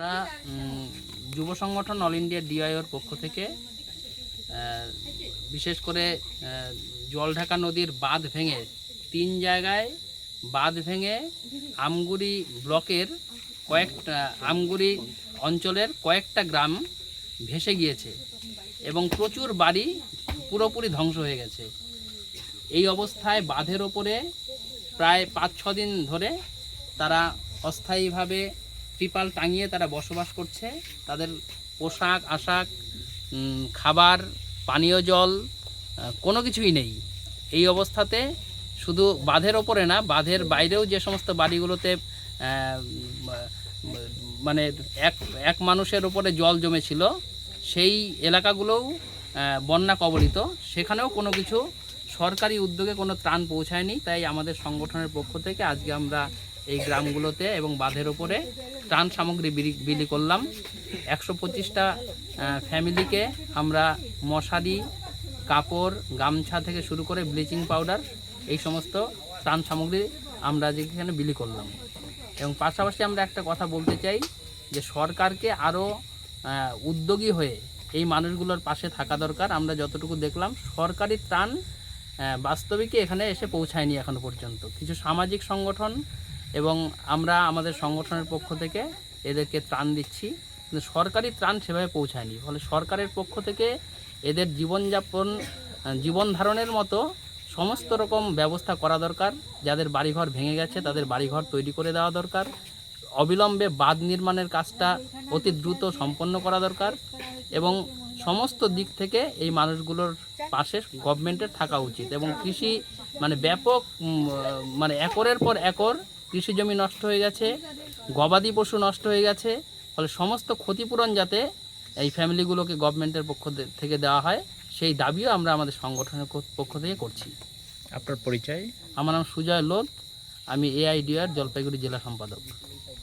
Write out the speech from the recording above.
আমরা যুব সংগঠন অল ইন্ডিয়া ডিআইওর পক্ষ থেকে বিশেষ করে জলঢাকা নদীর বাঁধ ভেঙে, তিন জায়গায় বাঁধ ভেঙে আমগুড়ি ব্লকের কয়েকটা, আমগুড়ি অঞ্চলের কয়েকটা গ্রাম ভেসে গিয়েছে এবং প্রচুর বাড়ি পুরোপুরি ধ্বংস হয়ে গেছে। এই অবস্থায় বাঁধের ওপরে প্রায় পাঁচ ছ দিন ধরে তারা অস্থায়ীভাবে ত্রিপাল টাঙিয়ে তারা বসবাস করছে। তাদের পোশাক, আশাক খাবার, পানীয় জল কোনো কিছুই নেই। এই অবস্থাতে শুধু বাঁধের ওপরে না, বাঁধের বাইরেও যে সমস্ত বাড়িগুলোতে মানে এক এক মানুষের ওপরে জল জমেছিল, সেই এলাকাগুলোও বন্যা কবলিত। সেখানেও কোনো কিছু সরকারি উদ্যোগে কোনো ত্রাণ পৌঁছায়নি, তাই আমাদের সংগঠনের পক্ষ থেকে আজকে আমরা এই গ্রামগুলোতে এবং বাঁধের ওপরে ত্রাণ সামগ্রী বিলি করলাম। একশো পঁচিশটা ফ্যামিলিকে আমরা মশারি, কাপড়, গামছা থেকে শুরু করে ব্লিচিং পাউডার এই সমস্ত ত্রাণ সামগ্রী আমরা এখানে বিলি করলাম। এবং পাশাপাশি আমরা একটা কথা বলতে চাই যে সরকারকে আরও উদ্যোগী হয়ে এই মানুষগুলোর পাশে থাকা দরকার। আমরা যতটুকু দেখলাম সরকারি ত্রাণ বাস্তবিকই এখানে এসে পৌঁছায়নি এখনও পর্যন্ত। কিছু সামাজিক সংগঠন এবং আমরা আমাদের সংগঠনের পক্ষ থেকে এদেরকে ত্রাণ দিচ্ছি। কিন্তু সরকারি ত্রাণ সেভাবে পৌঁছায়নি। ফলে সরকারের পক্ষ থেকে এদের জীবনযাপন জীবন ধারণের মতো সমস্ত রকম ব্যবস্থা করা দরকার। যাদের বাড়িঘর ভেঙে গেছে, তাদের বাড়িঘর তৈরি করে দেওয়া দরকার। অবিলম্বে বাঁধ নির্মাণের কাজটা অতি দ্রুত সম্পন্ন করা দরকার এবং সমস্ত দিক থেকে এই মানুষগুলোর পাশে গভর্নমেন্টের থাকা উচিত এবং কৃষি মানে ব্যাপক মানে একরের পর একর কৃষি জমি নষ্ট হয়ে গেছে গবাদি পশু নষ্ট হয়ে গেছে ফলে সমস্ত ক্ষতিপূরণ যাতে এই ফ্যামিলিগুলোকে গভর্নমেন্টের পক্ষ থেকে দেওয়া হয় সেই দাবিও আমরা আমাদের সংগঠনের পক্ষ থেকে করছি। আপনার পরিচয়? আমার নাম সুজয় লোধ আমি এআইডিআর জলপাইগুড়ি জেলা সম্পাদক।